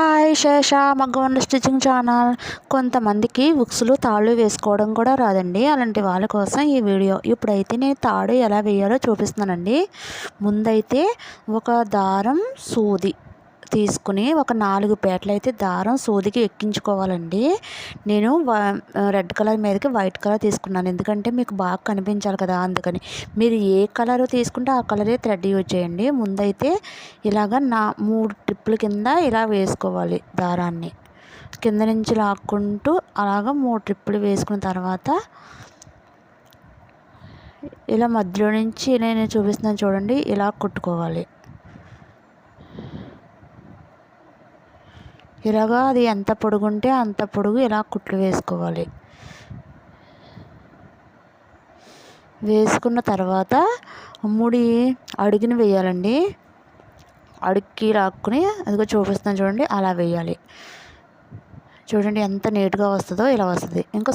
Hi Sesha మగ్గవన్న stitching channel. కొంతమందికి ఉక్సులు తాళ్ళు వేసుకోవడం కూడా రాదండి. అలాంటి వాళ్ళ కోసం ఈ వీడియో. ఇప్పుడైతే నేను తాడు ఎలా వేయాలో చూపిస్తున్నానండి. ముందైతే ఒక దారం సూది. తీసుకుని ఒక నాలుగు పేటలు అయితే దారం సూదికి ఎక్కించుకోవాలండి. నేను రెడ్ కలర్ మీదకి వైట్ కలర్ తీసుకున్నాను. ఎందుకంటే మీకు బాగా కనిపించాలి కదా అందుకని. మీరు ఏ కలర్ తీసుకుంటే ఆ కలరే థ్రెడ్ యూజ్ చేయండి. ముందైతే ఇలాగ నా మూడు ట్రిప్పుల కింద ఇలా వేసుకోవాలి దారాన్ని. కింద నుంచి లాక్కుంటూ అలాగ మూడు ట్రిప్పులు వేసుకున్న తర్వాత ఇలా మధ్యలో నుంచి నేను చూపిస్తున్నాను చూడండి ఇలా కుట్టుకోవాలి. ఇలాగా అది ఎంత పొడుగు ఉంటే అంత పొడుగు ఇలా కుట్లు వేసుకోవాలి. వేసుకున్న తర్వాత ముడి అడుగుని వేయాలండి. అడుక్కి రాక్కుని అదిగో చూపిస్తాను చూడండి అలా వేయాలి. చూడండి ఎంత నీట్గా వస్తుందో ఇలా వస్తుంది. ఇంకా